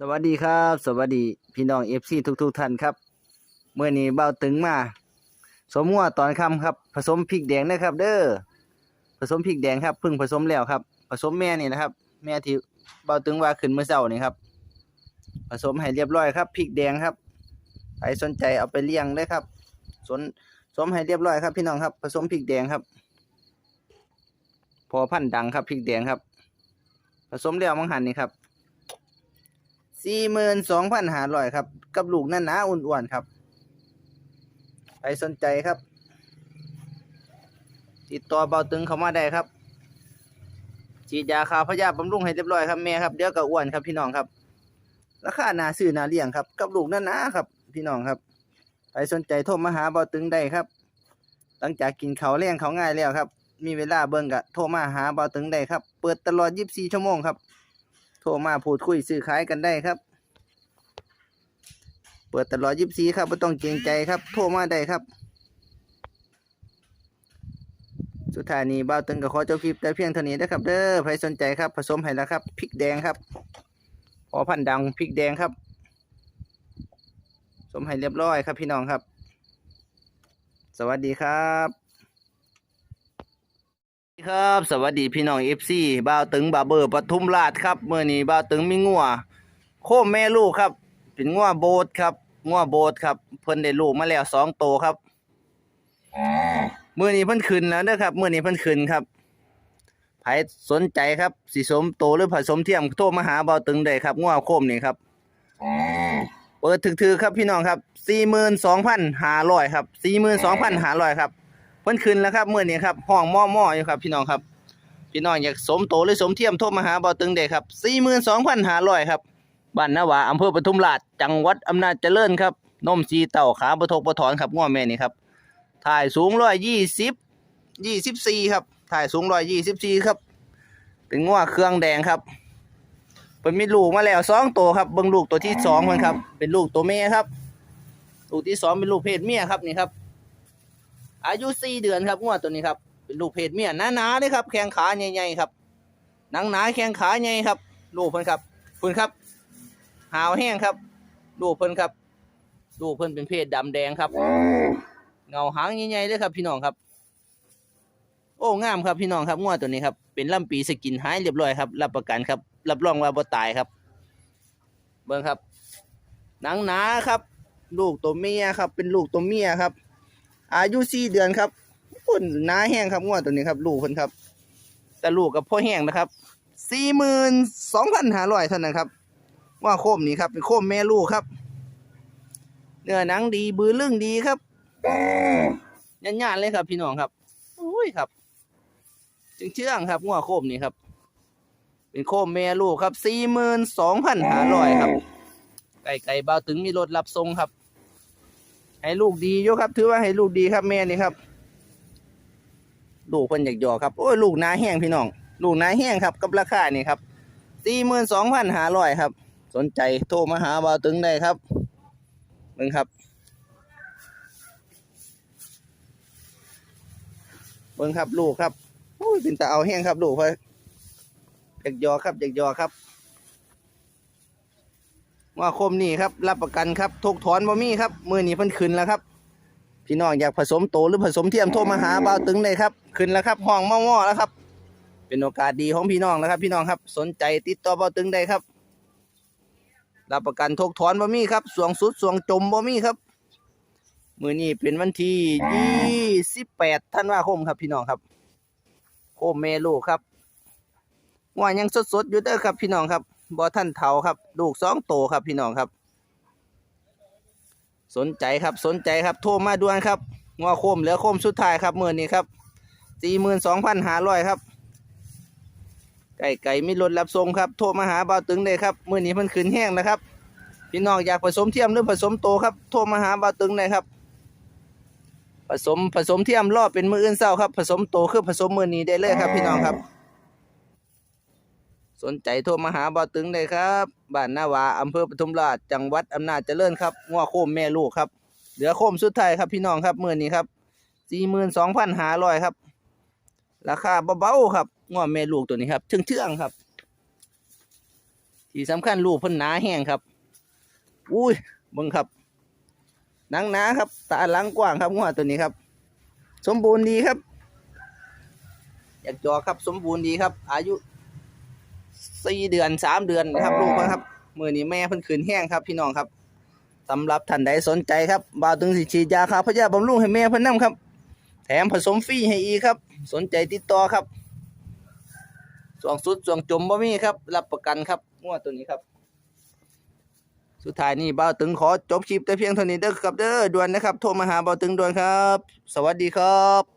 สวัสดีครับ สวัสดีพี่น้องเอฟซีทุกทุก ๆ ท่านครับเมื่อนี้เบาตึงมา สมงัวตอนค่ำครับ ผสมพริกแดงนะครับ เด้อผสมพริกแดงครับเพิ่งผสมแล้วครับ ผสมแม่นี่นะครับ แม่ที่เบาตึงว่าขึ้นเมื่อเช้านี่ครับ ผสมให้เรียบร้อยครับพริกแดงครับใครสนใจเอาไปเลี้ยงเลยครับสนสมให้เรียบร้อยครับ พี่น้องครับ ผสมพริกแดงครับ พอพันดังครับพริกแดงครับ ผสมแล้วมังหันนี่ครับ สี่หมื่นสองพันหาร้อยครับ กับลูกนั่นนะอ้วนๆครับใครสนใจครับ ติดต่อเบาตึงเข้ามาได้ครับฉีดยาคาพยาบำรุงให้เรียบร้อยครับแม่ครับเดี๋ยวก็อ้วนครับพี่น้องครับราคานาซื้อนาเลี้ยงครับ กับลูกนั่นนะครับ พี่น้องครับใครสนใจโทรมาหาเบาตึงได้ครับ หลังจากกินเขาเลี้ยงเขาง่ายแล้วครับ มีเวลาเบิ่งกะโทรมาหาเบาตึงได้ครับ เปิดตลอด 24 ชั่วโมงครับ ทรมาพูดคุยซื้อขายกันได้ครับ เปิดตลอดยิบซีครับไม่ต้องเกรงใจครับ โทรมาได้ครับ สุดท้ายนี้บ่าวตึงกับขอเจ้าคลิปแต่เพียงเท่านี้นะครับ เด้อใครสนใจครับ ผสมให้แล้วครับพริกแดงครับพอพันดังพริกแดงครับ สมให้เรียบร้อยครับพี่น้องครับ สวัสดีครับ ครับสวัสดีพี่น้องเอฟซีบ่าวตึงบาเบอร์ปทุมราชครับเมื่อนี้บ่าวตึงมีงัวโคมแม่ลูกครับ เป็นงัวโบสครับงัวโบสครับ เพิ่นได้ลูกมาแล้วสองโตครับเมื่อนี้เพิ่นขึ้นแล้วเด้อครับเมื่อนี้เพิ่นขึ้นครับใครสนใจครับสิสมโตหรือผสมเทียมโทรมาหาบ่าวตึงได้ครับงัวโคมนี่ครับเปิดถือๆครับพี่น้องครับสี่หมื่นสองพันห้าร้อยครับสี่หมื่นสองพันห้าร้อยครับ พิ่นขึ้นแล้วครับมื้อนี้ครับห้องหม้อๆออยู่ครับพี่น้องครับ พี่น้องอยากสมโตหรือสมเทียมโทรมาหาบ่อตึงได้ครับ42,500ครับบ้านนาวาอำเภอปทุมราชจังหวัดอำนาจเจริญครับนมสีเต่าขาบ่ทกบ่ถอนครับง้อแม่นี่ครับถ่ายสูง120 24ครับถ่ายสูง124ครับ เป็นง้อเครื่องแดงครับเพิ่นมีลูกมาแล้วสองตัวครับเบิ่งลูกตัวที่สองเพิ่นครับเป็นลูกตัวแม่ครับลูกที่สองเป็นลูกเพศเมียครับนี่ครับ อายุสี่เดือนครับงวดตัวนี้ครับเป็นลูกเพศเมียหนาๆเลยครับ แข้งขาใหญ่ๆครับหนังหนาแข้งขาใหญ่ครับลูกเพิ่นครับเพิ่นครับ หาวแห้งครับลูกเพิ่นครับลูกเพิ่นเป็นเพศดำแดงครับ เงาหางใหญ่ๆเลยครับ พี่น้องครับ โอ้งามครับพี่น้องครับงวดตัวนี้ครับเป็นลำปีสกินหายเรียบร้อยครับรับประกันครับ รับรองว่าบ่ตายครับเบิ่งครับ หนังหนาครับ ลูกตัวเมียครับ เป็นลูกตัวเมียครับ อายุสี่เดือนครับคนหนาแห้งครับงวดตัวนี้ครับ ลูกคนครับ แต่ลูกกับพ่อแห้งนะครับสี่หมื่นสองพันห้าร้อยเท่านั้นครับว่าโคมนี้ครับเป็นโคมแม่ลูกครับ เนื้อหนังดีบือลึ่งดีครับยันยานเลยครับ พี่น้องครับอุ้ยครับจึงเชื่องครับงัวโคมนี้ครับ เป็นโคมแม่ลูกครับสี่หมื่นสองพันห้าร้อยครับไก่ไก่เบาถึงมีรถรับส่งครับ ให้ลูกดีอยู่ครับ ถือว่าให้ลูกดีครับแม่นี่ครับ ลูกเพิ่นอยากหยอกครับโอ้ยลูกนาแห้งพี่น้อง ลูกนาแห้งครับกับราคานี่ครับสี่หมื่นสองพันห้าร้อยครับ สนใจโทรมาหาบ่าวตึงได้ครับเบิ่งครับเบิ่งครับลูกครับโอ้ยเป็นตาเอาแห้งครับลูกเพิ่นอยากหยอครับอยากหยอครับ ว่าคมนี่ครับรับประกันครับทกถอนบ่มีครับมือนี้เพิ่นขึ้นแล้วครับ พี่น้องอยากผสมโตหรือผสมเทียมโทรมาหาบ่าวตึงเลยครับขึ้นแล้วครับห้องม่อๆแล้วครับ เป็นโอกาสดีของพี่น้องแล้วครับ พี่น้องครับสนใจติดต่อบ่าวตึงได้ครับรับประกันทกถอนบ่มีครับสวงสุดสวงจมบ่มีครับ มือนี้เป็นวันที่ยี่สิบแปดธันวาคมครับ พี่น้องครับโคมเมลูครับว่ายังสดๆอยู่เด้อครับ พี่น้องครับ บ่ท่านเฒ่าครับ ลูกสองโตครับพี่น้องครับ สนใจครับสนใจครับ โทรมาด่วนครับงัวโคมเหลือโคมสุดท้ายครับมื่อนี้ครับสี่หมื่นสองพันห้าร้อยครับ ไก่ไก่มีรถรับส่งครับ โทรมาหาบ่าวตึงเลยครับมื่อนี้มันขึ้นแห้งนะครับ พี่น้องอยากผสมเทียมหรือผสมโตครับ โทรมาหาบ่าวตึงเลยครับ ผสมผสมเทียมรอบเป็นมืออื่นเศร้าครับ ผสมโตคือผสมมือนี้ได้เลยครับ พี่น้องครับ สนใจโทรมาหาบ่าวตึงเลยครับบ้านนาวาอำเภอปทุมราชจังหวัดอำนาจเจริญครับงัวโคมแม่ลูกครับเหลือโคมสุดท้ายครับพี่น้องครับมื่อนี้ครับสี่หมื่นสองพันห้าร้อยครับ ราคาเบาๆครับงัวแม่ลูกตัวนี้ครับเชื่องๆครับ ที่สำคัญลูกพิ่นหนาแห้งครับอุ้ยบิ่งครับหนังหนาครับตาหลังกว้างครับงัวตัวนี้ครับ สมบูรณ์ดีครับ อยากจอครับสมบูรณ์ดีครับ อายุ สี่เดือนสามเดือนนะครับลูกเพิ่นครับมือนี้แม่เพิ่นขืนแห้งครับ พี่น้องครับสำหรับท่านใดสนใจครับบ่าวตึงสิฉีดยาคาพยาบำรุงให้แม่เพิ่นนํครับ แถมผสมฟรีให้อีกครับ สนใจติดต่อครับสวงสุดสวงจมบ่มีครับ รับประกันครับงัวตัวนี้ครับ สุดท้ายนี้บ่าวตึงขอจบคลิปแต่เพียงเท่านี้เด้อครับเด้อด่วนนะครับ โทรมาหาบ่าวตึงด่วนครับ สวัสดีครับ